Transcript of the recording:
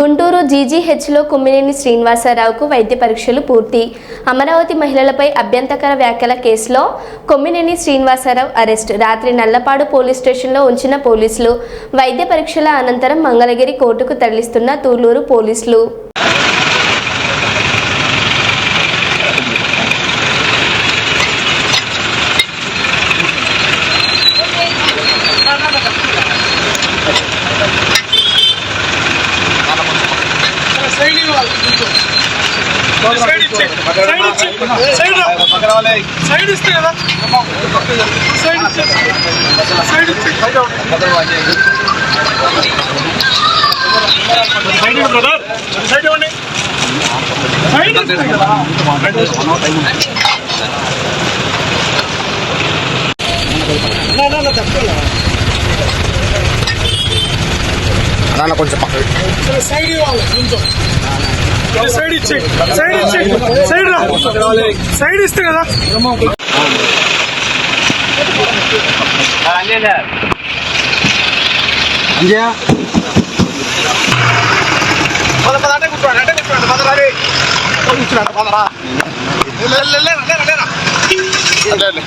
గుంటూరు జీజీహెచ్లో కుమ్మినేని శ్రీనివాసరావుకు వైద్య పరీక్షలు పూర్తి. అమరావతి మహిళలపై అభ్యంతకర వ్యాఖ్యల కేసులో కొమ్మినేని శ్రీనివాసరావు అరెస్ట్. రాత్రి నల్లపాడు పోలీస్ స్టేషన్లో ఉంచిన పోలీసులు. వైద్య పరీక్షల అనంతరం మంగళగిరి కోర్టుకు తరలిస్తున్న తూలూరు పోలీసులు. సైడ్ ఇవ్వాలి సైడ్ ఇచ్చే సైడ్ ఇచ్చే సైడ్ సైడ్ ఇస్తే కదా సైడ్ ఇచ్చే సైడ్ ఇచ్చే సైడ్ బ్రదర్ సైడ్ ఇవ్వండి సైడ్ ఇస్తే కదా నాన్న కొంచెం సైడ్ ఇచ్చే సైడ్ ఇచ్చే సైడ్ రా సైడ్ ఇస్తే కదా అంజయ్య. పద పద అంటే కూర్చోండి అంటే కూర్చోండి పద రాడి కూర్చోండి పదరా లేరా లేరా లేరా